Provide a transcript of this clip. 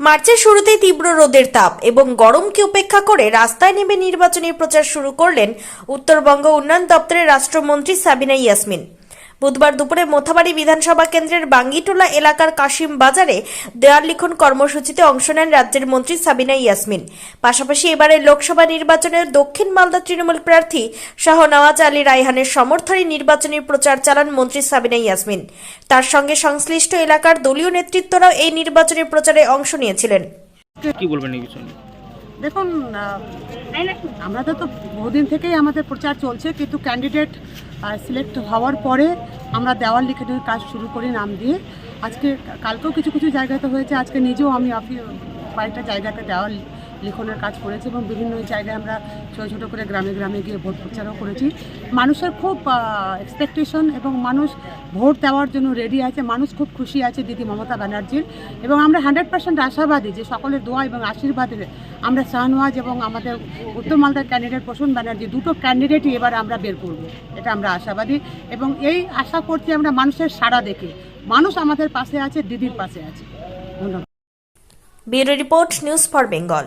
মার্চের শুরুতেই তীব্র রোদের তাপ এবং গরমকে উপেক্ষা করে রাস্তায় নেমে নির্বাচনী প্রচার শুরু করলেন উত্তরবঙ্গ উন্নয়ন দপ্তরের রাষ্ট্রমন্ত্রী সাবিনা ইয়াসমিন। বুধবার দুপুরে মোথাবাড়ি বিধানসভা কেন্দ্রের বাঙ্গিটোলা এলাকার কাশিম বাজারে দেয়াল লিখন কর্মসূচিতে অংশ নেন রাজ্যের মন্ত্রী সাবিনা ইয়াসমিন। পাশাপাশি এবারের লোকসভা নির্বাচনের দক্ষিণ মালদা তৃণমূল প্রার্থী শাহ নওয়াজ আলী রায়হানের সমর্থনে নির্বাচনী প্রচার চালান মন্ত্রী সাবিনা ইয়াসমিন। তার সঙ্গে সংশ্লিষ্ট এলাকার দলীয় নেতৃত্বরাও এই নির্বাচনী প্রচারে অংশ নিয়েছিলেন। কি বলবেন দেখুন আমরা তো বহুদিন থেকেই আমাদের প্রচার চলছে, কিন্তু ক্যান্ডিডেট সিলেক্ট হওয়ার পরে আমরা দেওয়াল লিখনের কাজ শুরু করি নাম দিয়ে। আজকে, কালকেও কিছু কিছু জায়গাতে হয়েছে, আজকে নিজেও আমি অফিস কয়েকটা জায়গাতে দেওয়াল লিখনের কাজ করেছি এবং বিভিন্ন জায়গায় আমরা ছোটো ছোটো করে গ্রামে গ্রামে গিয়ে ভোট প্রচারও করেছি। মানুষের খুব এক্সপেকটেশন এবং মানুষ ভোট দেওয়ার জন্য রেডি আছে। মানুষ খুব খুশি আছে দিদি মমতা ব্যানার্জির। এবং আমরা হান্ড্রেড পার্সেন্ট আশাবাদী যে সকলের দোয়া এবং আশীর্বাদে আমরা শাহনওয়াজ এবং আমাদের উত্তর মালদার ক্যান্ডিডেট প্রসূন ব্যানার্জি দুটো ক্যান্ডিডেটই এবার আমরা বের করব। এটা আমরা আশাবাদী। এবং এই আশা করছি আমরা মানুষের সাড়া দেখে। মানুষ আমাদের পাশে আছে, দিদির পাশে আছে। ধন্যবাদ। Bureau report, news for Bengal.